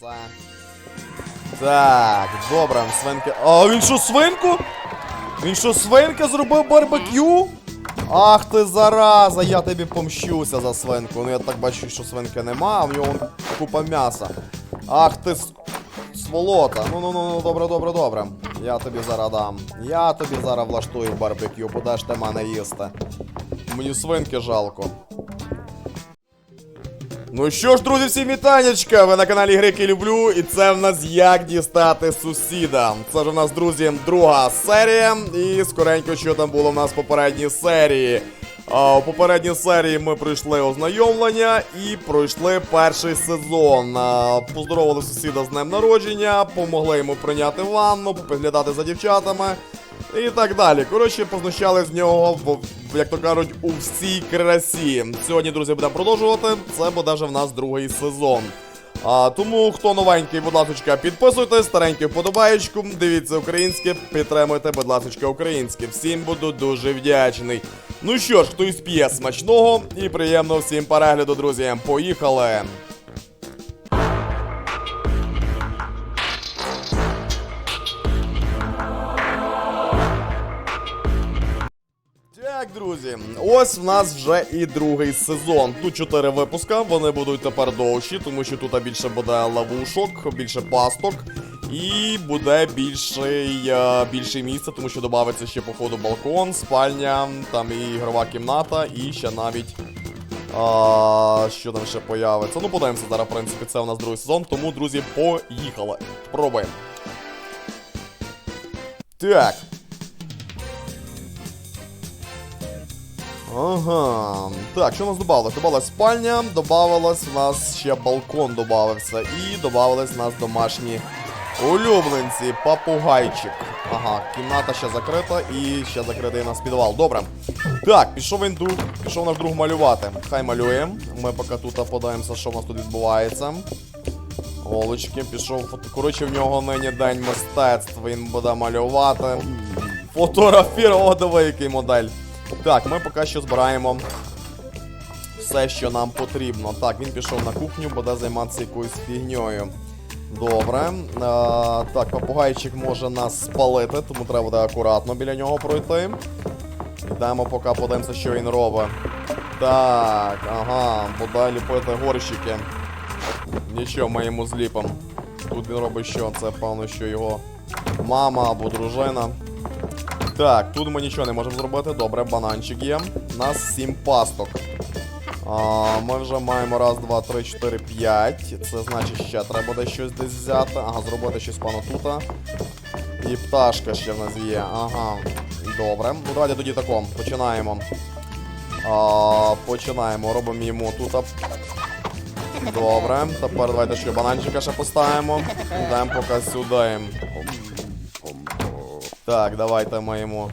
Це. Так, добре, свинки. А він що, свинку? Він що, свинка зробив барбекю? Ах ти зараза, я тобі помщуся за свинку. Ну я так бачу, що свинки нема, а в нього купа м'яса. Ах ти сволота. Ну ну ну ну добре, добре, добре. Я тобі зараз дам. Я тобі зараз влаштую барбекю, будеш ти мене їсти. Мені свинки жалко. Ну що ж, друзі, всім вітанечка! Ви на каналі Грики Люблю, і це в нас як дістати сусіда. Це ж у нас, друзі, друга серія. І скоренько, що там було в нас в попередній серії. А, у попередній серії ми пройшли ознайомлення і пройшли перший сезон. Поздоровили сусіда з днем народження, помогли йому прийняти ванну, поглядати за дівчатами. І так далі. Коротше, познущали з нього, як то кажуть, у всій красі. Сьогодні, друзі, будемо продовжувати. Це буде вже в нас другий сезон. А, тому, хто новенький, будь ласка, підписуйтесь, старенький вподобаєчку, дивіться українське, підтримуйте, будь ласка, українське. Всім буду дуже вдячний. Ну що ж, хтось п'є смачного і приємного всім перегляду, друзі. Поїхали! Так, друзі, ось в нас вже і другий сезон. Тут чотири випуска, вони будуть тепер довші, тому що тут більше буде ловушок, більше пасток. І буде більший, е, більше місця, тому що додається ще по ходу балкон, спальня, там і ігрова кімната, і ще навіть. А, що там ще появиться? Ну, подивимося зараз, в принципі, це у нас другий сезон, тому, друзі, поїхали. Пробуємо. Так. Ага. Так, що у нас додавалось? Добавилась спальня, добавилось у нас ще балкон додавався. І додавались у нас домашні улюбленці, папугайчик. Ага, кімната ще закрита і ще закритий у нас підвал. Добре. Так, пішов він друг, пішов наш друг малювати. Хай малюємо. Ми поки тут подивимося, що в нас тут відбувається. Голочки, пішов. Коротше, в нього нині день мистецтв. Він буде малювати. Фотографір, о, диви, який модель. Так, ми поки що збираємо все, що нам потрібно. Так, він пішов на кухню, буде займатися якоюсь фігньою. Добре. Е, так, попугайчик може нас спалити, тому треба буде акуратно біля нього пройти. Йдемо, поки подивимося, що він робить. Так, ага, буде ліпити горщики. Нічого, ми йому зліпимо. Тут він робить що? Це певно, що його мама або дружина. Так, тут ми нічого не можемо зробити. Добре, бананчик є. У нас 7 пасток. А, ми вже маємо раз, два, три, чотири, п'ять. Це значить, ще треба буде щось десь взяти. Ага, зробити щось пану тута. І пташка ще в нас є. Ага. Добре. Ну давайте тоді тако. Починаємо. А, починаємо. Робимо йому тут. Добре. Тепер давайте ще бананчика ще поставимо. Йдемо поки сюди. Так, давайте йому.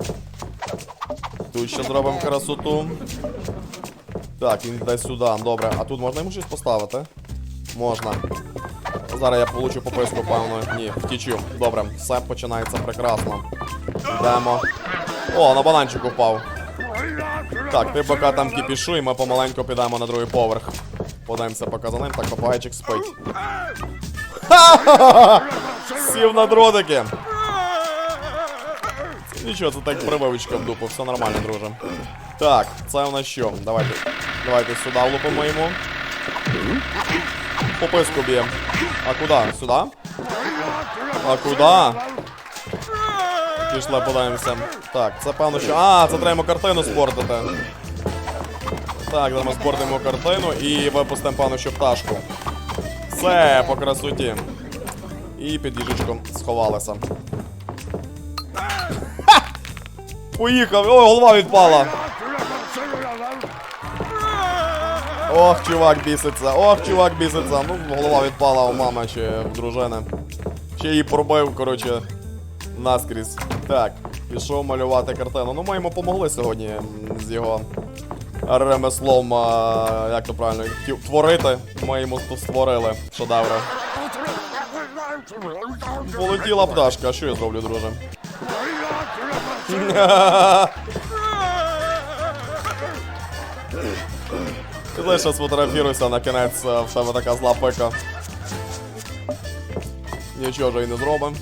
Тут ще зробимо красоту. Так, він йде сюди. Добре, а тут можна йому щось поставити? Можна. Зараз я получу пописку, певно. Ні, втічу. Добре, все починається прекрасно. Йдемо. О, на бананчик упав. Так, ти поки там кипішу, і ми помаленьку підемо на другий поверх. Подаємося поки. Так, попугайчик спить. Ха-ха-ха! Сів на дротики. Нічого, це так прививочка в дупу, все нормально, друже. Так, це у нас що? Давайте. Давайте сюди влупимо йому. Пописку б'ємо. А куди? Сюди? А куди? Пішли, подаємося. Так, це певно, що. А, це треба картину спортити. Так, зараз ми спортимо картину і випустимо певно, що пташку. Все, по красоті. І під їжечком сховалися. Поїхав! Ой, голова відпала! Ох, чувак біситься, ох, чувак біситься. Ну, голова відпала у мами чи в дружини. Ще її пробив, коротше, наскрізь. Так, пішов малювати картину. Ну, ми йому помогли сьогодні з його ремеслом, а, як то правильно, творити. Ми йому створили шедеври. Полетіла пташка, що я зроблю, друже? Лише сфотографіруйся на кінець, е, в тебе така зла пика. Нічого вже і не зробимо.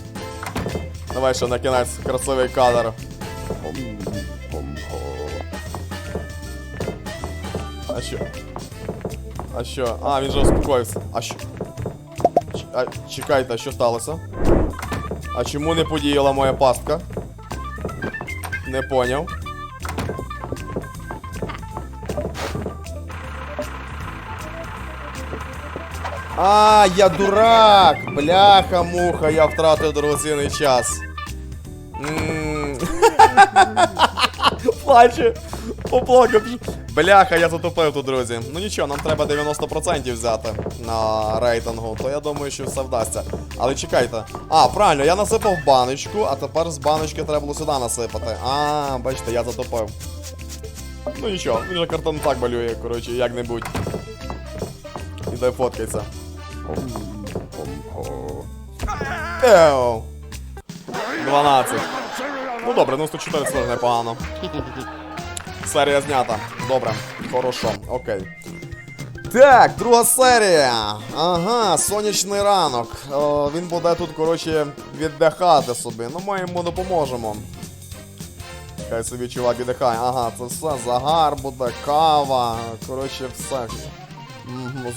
Давай ще на кінець красивий кадр. А що? А що? А, він же успокоївся. А що? А, чекайте, а що сталося? А чому не подіяла моя пастка? Не поняв. А, я дурак! Бляха-муха, я втратив дорогоцінний час. Плаче. Поплакав. Бляха, я затопив тут, друзі. Ну нічого, нам треба 90% взяти на рейтингу, то я думаю, що все вдасться. Але чекайте. А, правильно, я насипав баночку, а тепер з баночки треба було сюди насипати. А, бачите, я затопив. Ну нічого, він же картон так малює, коротше, як-небудь. Іде фоткайся. Еу. 12. Ну добре, ну 104 це непогано. Серія знята. Добре, хорошо, окей. Так, друга серія. Ага, сонячний ранок. О, він буде тут, коротше, віддихати собі. Ну ми йому допоможемо. Хай собі чувак віддихає. Ага, це все. Загар буде, кава. Коротше, все.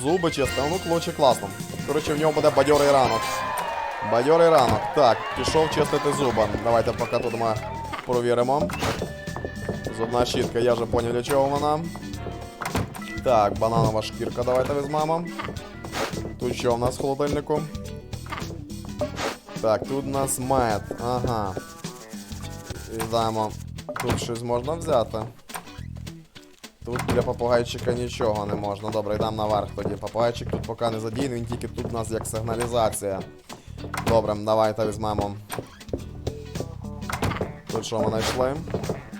Зуби чисто, ну коротше класно. Коротше, в нього буде бадьорий ранок. Бадьорий ранок. Так, пішов чистити зуби. Давайте поки тут ми провіримо. Зубна щітка, я вже поняв для чого вона. Так, бананова шкірка давайте візьмемо. Тут що в нас в холодильнику? Так, тут у нас мед. Ага. Візаємо. Тут щось можна взяти. Тут для попугайчика нічого не можна. Добре, йдемо наверх тоді. Попугайчик тут поки не задійний, він тільки тут у нас як сигналізація. Добре, давайте візьмемо. Тут що ми знайшли?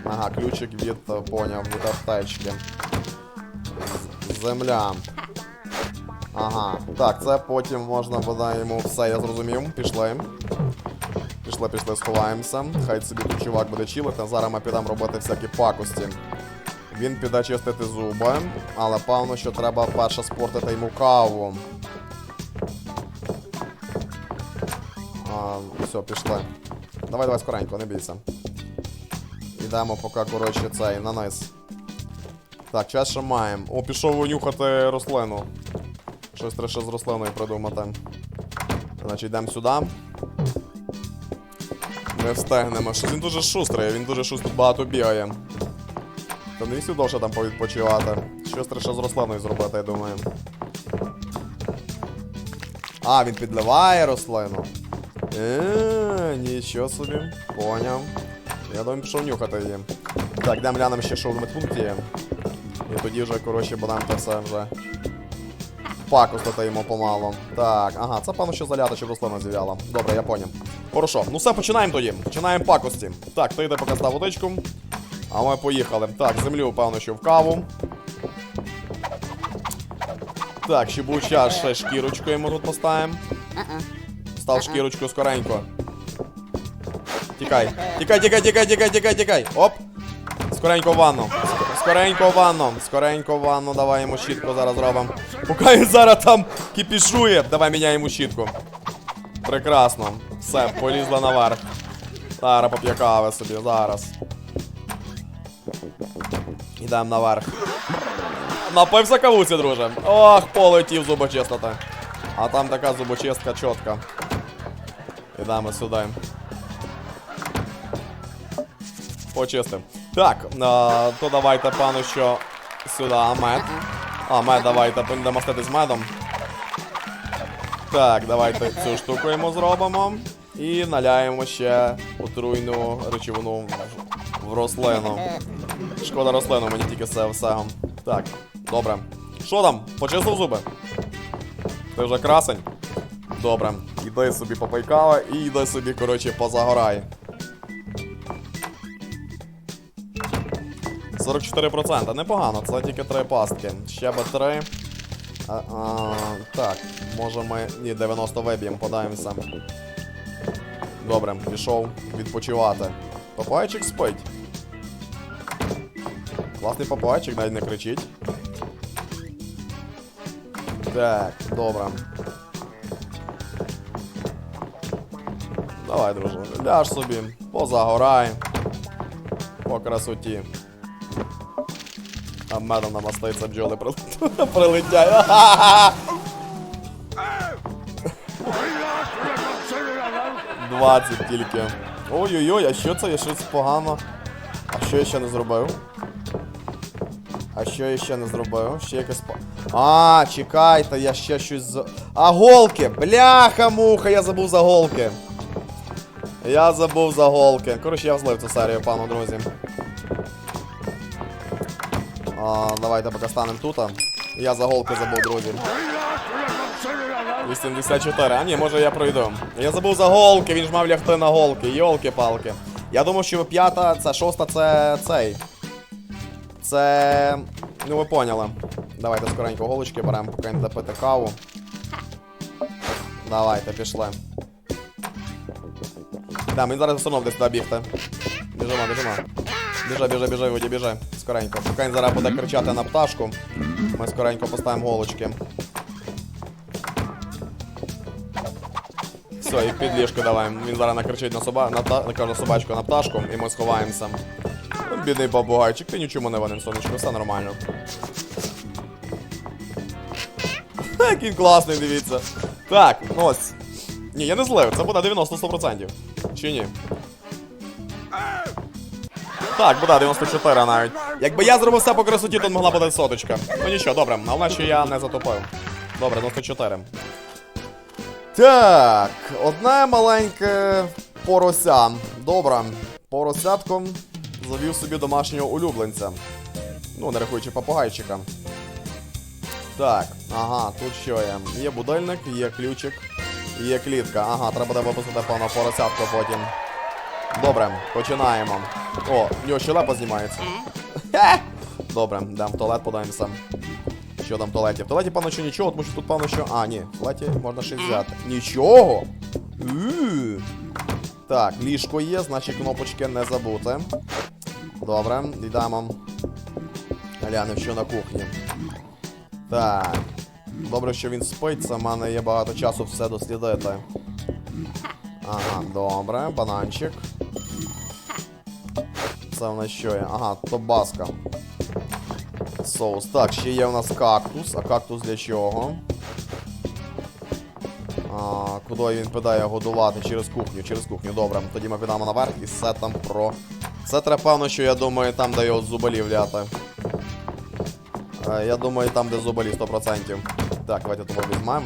Ага, ключик від, поняв, від аптечки. Земля. Ага. Так, це потім можна буде йому все, я зрозумів. Пішли. Пішли, пішли, сховаємося. Хай собі тут чувак буде чилити. Зараз ми підемо робити всякі пакості. Він піде чистити зуби, але певно, що треба перше спортити йому каву. А, все, пішли. Давай, давай скоренько, не бійся. Йдемо поки, коротше, цей, на низ. Так, час ще маємо. О, пішов нюхати рослину. Щось треба з рослиною придумати. Значить, йдемо сюди. Не встигнемо. Щось він дуже шустрий, він дуже шустро багато бігає. Та не сюди довше там повідпочивати. Щось треба ще з рослиною зробити, я думаю. А, він підливає рослину. Е, нічого собі. Поняв. Я думаю, пішов нюхати її. Так, йдемо глянемо ще, що в медпункті є. І тоді вже, коротше, будемо це все вже. Пакостити йому помалу. Так, ага, це певно, що заляти, щоб рослина зів'яла. Добре, я поняв. Хорошо, ну все, починаємо тоді. Починаємо пакості. Так, ти йде поки став водичку. А ми поїхали. Так, землю, певно, що в каву. Так, щебуча ще шкірочку йому тут поставимо. Став шкірочку скоренько. Тікай. Тікай, тікай, тікай, тікай, тікай, тікай. Оп. Скоренько в ванну. Скоренько в ванну. Скоренько в ванну. Давай йому щітку зараз зробимо. Поки він зараз там кипішує. Давай міняємо щітку. Прекрасно. Все, полізла наверх. Зараз поп'є кави собі, зараз. Ідемо наверх. Напився кавуці, друже. Ох, полетів зубочистити. А там така зубочистка чітка. Ідемо сюди. Почистим. Так, а, то давайте, пану, що сюди мед. А, мед давайте будемо мастити з медом. Так, давайте цю штуку йому зробимо. І наляємо ще отруйну речовину в- рослину. Шкода рослину, мені тільки все все. Так, добре. Що там? Почистив зуби? Ти вже красень? Добре. Іди собі попий кави і йди собі, коротше, позагорай. 44%. Непогано, це тільки три пастки. Ще би три. А, а, так, може ми. Ні, 90 виб'ємо, подаємося. Добре, пішов відпочивати. Попайчик спить. Класний попайчик, навіть не кричить. Так, добре. Давай, друже, ляж собі, позагорай. По красоті. А медом намаститься бджоли прилетять. 20 тільки. Ой-ой-ой, а що це? Я щось погано. А що я ще не зробив? А що я ще не зробив? Ще якась па. А, чекайте, я ще щось за. А голки! Бляха-муха, я забув за голки. Я забув за голки. Коротше, я взлив цю серію, пану друзі. Давайте поки станемо тут. Я за голки забув, друзі. 84. А ні, може я пройду. Я забув за голки, він ж мав лягти на голки. Йолки-палки. Я думав, що п'ята, це шоста, це цей. Це. Ну ви поняли. Давайте скоренько голочки беремо, поки їм допити каву. Давайте, пішли. Да, мені зараз все одно десь туди бігти. Біжимо, біжимо. Біжи, біжи, біжи, Вуді, біжи. Скоренько. Він зараз буде кричати на пташку. Ми скоренько поставимо голочки. Все, і під ліжко давай. Він зараз накричить на соба... на, та... на кожну собачку на пташку, і ми сховаємося. Бідний попугайчик, ти нічому не винен, сонечко, все нормально. Який класний, дивіться. Так, ну ось. Ні, я не злив, це буде 90-100%. Чи ні? Так, буде 94 навіть. Якби я зробив все по красоті, то могла бути соточка. Ну нічого, добре, головне, що я не затопив. Добре, 94. Так, одне маленьке порося. Добре. Поросятком завів собі домашнього улюбленця. Ну, не рахуючи попугайчика. Так, ага, тут що є? Є будильник, є ключик, є клітка. Ага, треба буде випустити пана поросятку потім. Добре, починаємо. О, в нього щелепа знімається. Добре, йдемо в туалет, подивимося. Що там в туалеті? В туалеті, певно, що нічого, тому що тут, певно, що. А, ні, в туалеті можна щось взяти. Нічого! Так, ліжко є, значить кнопочки не забути. Добре, йдемо. Глянемо, що на кухні. Так. Добре, що він спить, це в мене є багато часу все дослідити. Ага, добре, бананчик. Це в нас що є? Ага, тобаска. Соус. Так, ще є у нас кактус. А кактус для чого? А, куди він піде годувати? Через кухню, через кухню. Добре, тоді ми підемо наверх і все там про. Це треба, певно, що я думаю, там, де його зуболі вляти. Е, Я думаю, там, де зуболі 100%. Так, давайте того візьмемо.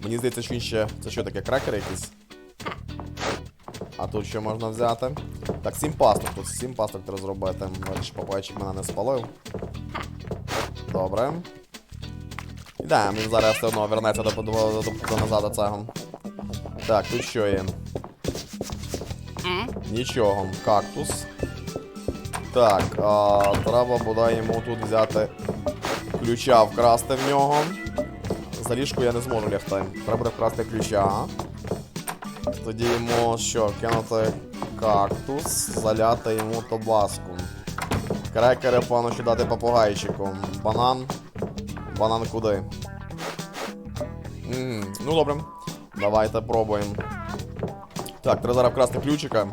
Мені здається, що він ще. Це що таке, крекери якісь? А тут що можна взяти? Так, сім. Тут сім пасток треба зробити. Бачиш, попайчик мене не спалив. Добре. Ідемо, він зараз все одно вернеться до, до, до, до, назад цього. Так, тут що є? Нічого. Кактус. Так, а, треба буде йому тут взяти ключа, вкрасти в нього. За ліжку я не зможу лягти. Треба буде вкрасти ключа. Тоді йому що, кинути кактус, заляти йому тобаску. Крекери пану ще дати попугайчику. Банан. Банан куди? М, ну добре. Давайте пробуємо. Так, треба зараз вкрасти ключика.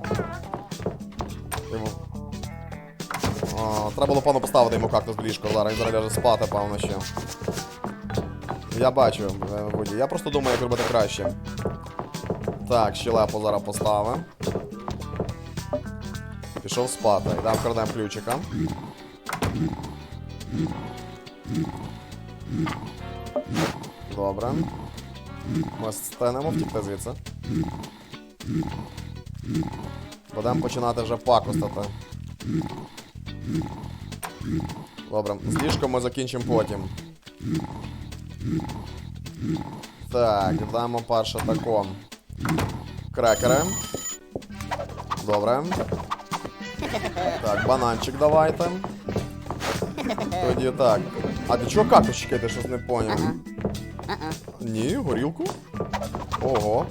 Треба було пану поставити йому кактус в ліжко. Зараз він зараз ляже спати, певно ще. Я бачу, е, Я просто думаю, як робити краще. Так, щелепу зараз поставимо. Пішов спати. Йдемо вкрадемо ключика. Добре. Ми стенемо втікти звідси. Будемо починати вже пакостати. Добре, з ліжком ми закінчимо потім. Так, дамо перше тако. Крекери. Добре. Так, бананчик давайте. Тоді так. А для чого кактус чекайте, щось не поняв? Ні, горілку? Ого.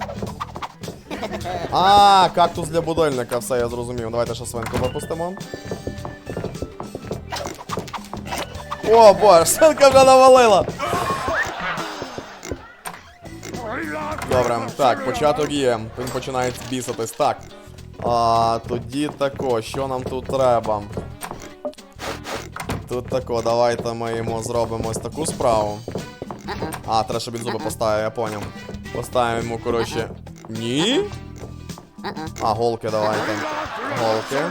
А, кактус для будильника, все, я зрозумів. Давайте ще свинку випустимо. О, боже, свинка вже навалила. Добре, так, початок є. Він починає біситись. Так. А, тоді тако, що нам тут треба? Тут тако, давайте ми йому зробимо ось таку справу. А, треба, щоб він зуби поставив, я поняв. Поставимо йому, коротше. Ні? А, голки давайте. Голки.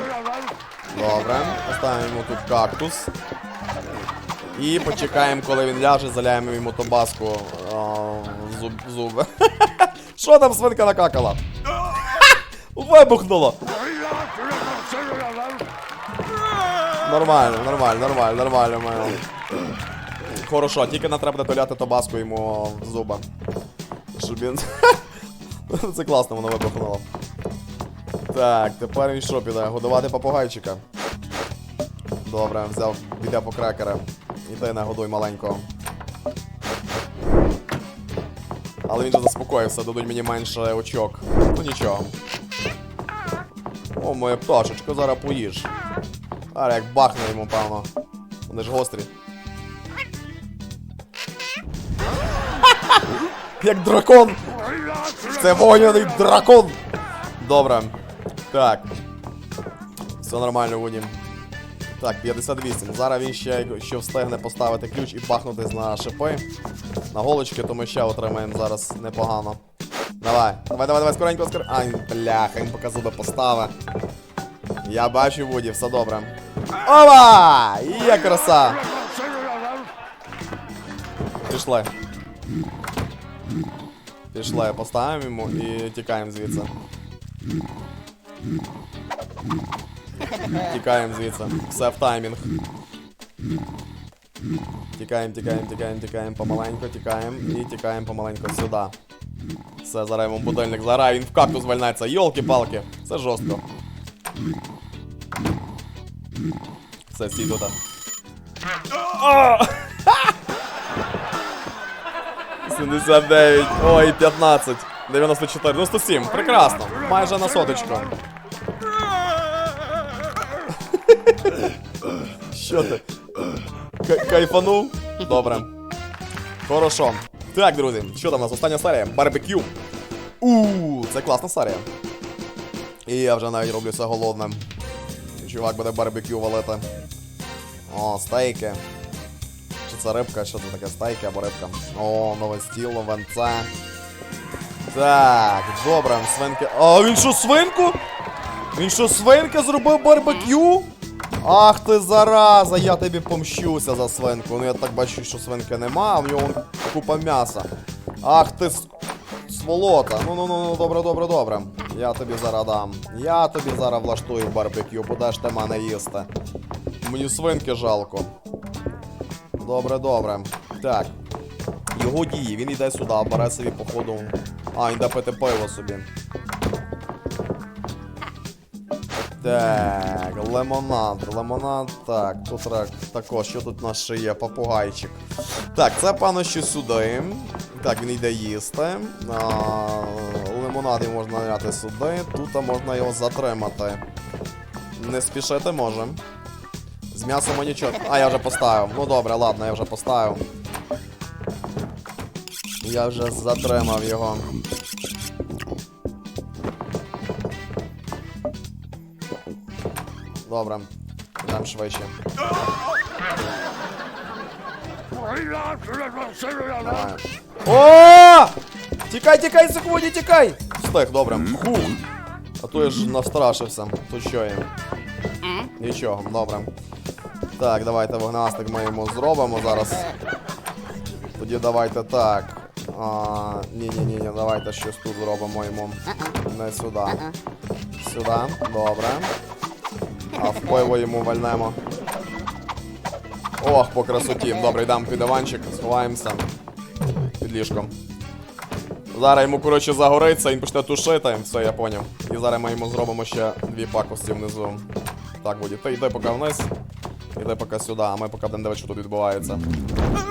Добре. Поставимо йому тут кактус. І почекаємо, коли він ляже, заляємо йому табаску зуб, зуби. Що там свинка накакала? Вибухнуло! Нормально, нормально, нормально, нормально, моя. Хорошо, тільки не треба доляти табаску йому в зуба. Щоб він. Це класно, воно вибухнуло. Так, тепер він що піде? Годувати попугайчика. Добре, взяв, піде по крекери. І ти не годуй маленького. Але він же заспокоївся, дадуть мені менше очок. Ну нічого. О, моя пташечка, зараз поїж. А як бахне йому, певно. Вони ж гострі. Як дракон! Це вогняний дракон! Добре. Так. Все нормально, Вуні. Так, 58. Зараз він ще, ще встигне поставити ключ і бахнутись на шипи. На голочки, то ми ще отримаємо зараз непогано. Давай, давай, давай, давай, скоренько, скоренько. Ай, бляха, він поки зуби поставив. Я бачу, Вуді, все добре. Ова! Є краса! Пішли. Пішли, поставимо йому і тікаємо звідси. Тікаємо звідси. Все в таймінг. Тікаємо, тікаємо, тікаємо, тікаємо помаленьку, тікаємо і тікаємо помаленьку сюди. Все, зараз йому будильник. Зараз він в кактус вальнеться. Йолки-палки. Це жорстко. Все, стій тут. А! 79. Ой, 15. 94. 97. Прекрасно. Майже на соточку. Що ти? Кайфанув? Добре. Хорошо. Так, друзі, що там у нас? Остання серія. Барбекю. Ууу, це класна серія. І я вже навіть роблюся голодним. Чувак буде барбекю валити. О, стейки. Чи це рибка? Що це таке? Стейки або рибка? О, нове стіло, венце. Так, добре, свинки. А він що, свинку? Він що, свинка зробив барбекю? Ах ти зараза, я тобі помщуся за свинку. Ну я так бачу, що свинки нема, а в нього купа м'яса. Ах ти сволота. Ну ну ну ну добре, добре, добре. Я тобі зараз дам. Я тобі зараз влаштую барбекю, будеш ти мене їсти. Мені свинки жалко. Добре, добре. Так. Його дії, він йде сюди, бере собі походу. А, йде пити пиво собі. Так, лимонад, лимонад, так, тут так, також, що тут у нас ще є, попугайчик. Так, це певно, що сюди. Так, він йде їсти. А, лимонад йому можна наняти сюди, тут можна його затримати. Не спішити може. З м'ясом нічого. А, я вже поставив. Ну добре, ладно, я вже поставив. Я вже затримав його. Добре. Йдемо швидше. Давай. О! Тікай, тікай, секунді, тікай! Встиг, добре. Хух. А то я ж навстрашився. Тут що є? Нічого, добре. Так, давайте вогнастик ми йому зробимо зараз. Тоді давайте так. А, ні, ні, ні, ні, давайте щось тут зробимо йому. Не сюди. Сюди, добре. А в пиво йому вальнемо. Ох, по красоті. Добре, йдемо під диванчик, сховаємося. Під ліжком. Зараз йому, коротше, загориться, він почне тушити, все, я поняв. І зараз ми йому зробимо ще дві пакості внизу. Так, Вуді, ти йди поки вниз. Іди поки сюди, а ми поки будемо дивитися, що тут відбувається.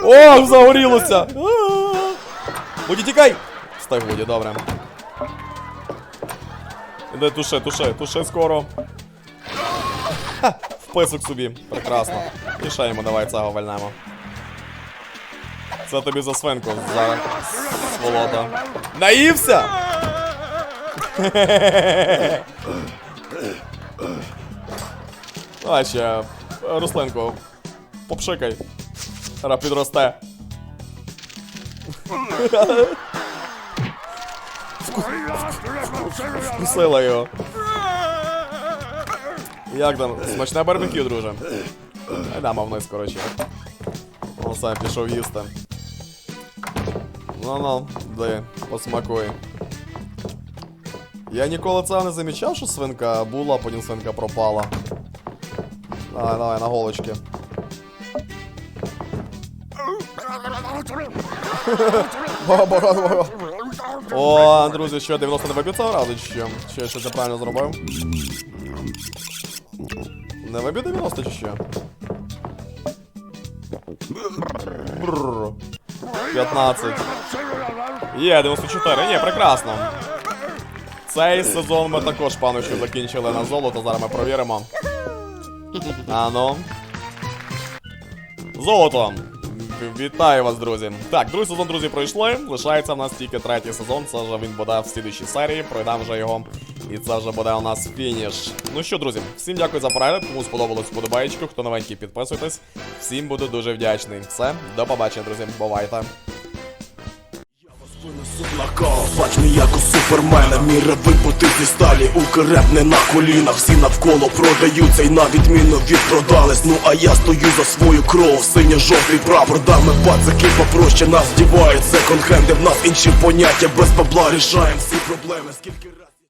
О, загорілося! А-а-а! Тікай! Встиг, Вуді, добре. Іди туши, туши, туши скоро. Ха, в писок собі. Прекрасно. І давай цього вальнемо. Це тобі за свинку за сволота. Наївся? Давай ще, Руслинку, попшикай. Ра підросте. Вкусила його. Як там? Смачне барбекю, друже. Йдемо вниз, коротше. Он сам пішов їсти. Ну-ну, дай, посмакуй. Я ніколи це не замічав, що свинка була, потім свинка пропала. Давай, давай, на голочки. О, друзі, що, 90 не виб'ю цього разу, чи що? Чи я щось неправильно зробив? Не виб'ю 90 чи що? Бррр. 15. Є, 94. Ні, прекрасно. Цей сезон ми також, паночку, закінчили на золото. Зараз ми провіримо. А ну. Золото! Вітаю вас, друзі. Так, другий сезон, друзі, пройшли. Лишається в нас тільки третій сезон. Це вже він буде в слідчій серії. Пройдемо вже його. І це вже буде у нас фініш. Ну що, друзі, всім дякую за перегляд. Кому сподобалось подобаєчку. Хто новенький, підписуйтесь. Всім буду дуже вдячний. Все, до побачення, друзі. Бувайте. Бач мій як у супермена. Міра випути зі сталі, укреп не на колінах. Всі навколо продаються. І на відміну відпродались. Ну а я стою за свою кров, синьо-жовтий прапор. Дами пацаки попроще нас дівають секонд-хенди В нас інші поняття, без бабла рішаємо всі проблеми. Скільки